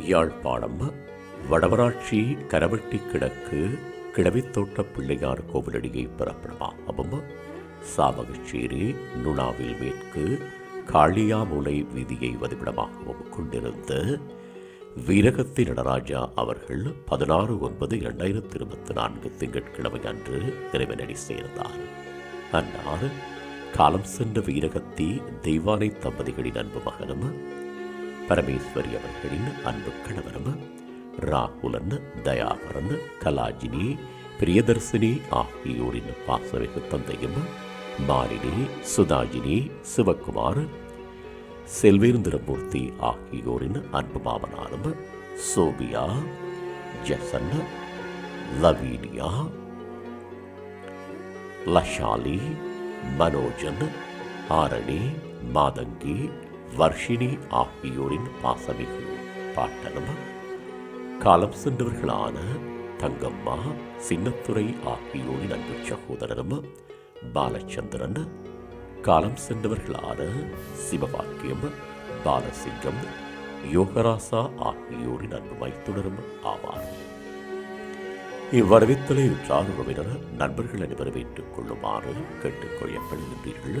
யாழ்ப்பாணம் வடவராட்சி கரவெட்டி கிழக்கு கிழவித்தோட்ட பிள்ளையார் கோவிலடியை பிறப்பிடமாகவும் சாவகச்சேரி நுணாவில் மேற்கு காளியாமுலை வீதியை வதிவிடமாகவும் கொண்டிருந்த வீரகத்தி நடராஜா அவர்கள் பதினாறு ஒன்பது இரண்டாயிரத்தி இருபத்தி நான்கு திங்கட்கிழமை அன்று இறைவனடி சேர்ந்தார். அன்னார் காலம் சென்ற வீரகத்தி தெய்வானை தம்பதிகளின் அன்பு மகனும் பரமேஸ்வரி அவர்களின் அன்பு கணவரும் ராகுலன் தயாகரன் கலாஜினி பிரியதர்சினி ஆகியோரின் பாசமிகு தந்தையும் மாலினி சுதாஜினி சிவகுமார் செல்வேந்திரமூர்த்தி ஆகியோரின் அன்பு மாமனாரும் Sophia Jason Lavinia Lashali Manojan Arani Mathangi Varshini ஆகியோரின் பாசமிகு பாட்டனும் காலம் சென்றவர்களான தங்கம்மா சின்னத்துறை ஆகியோரின் அன்பு சகோதரரும்? பாலச்சந்திரன் காலம் சென்றவர்களான சிவபாக்கியம் பாலசிங்கம் யோகராசா ஆகியோரின் அன்பு மைத்துடரும் ஆவார். இவ்வரவித்தலை உற்றார் உறவினர் நண்பர்கள் அனைவரும் ஏற்றுக் கொள்ளுமாறு கேட்டுக்கொள்ளப்படுகின்றீர்கள்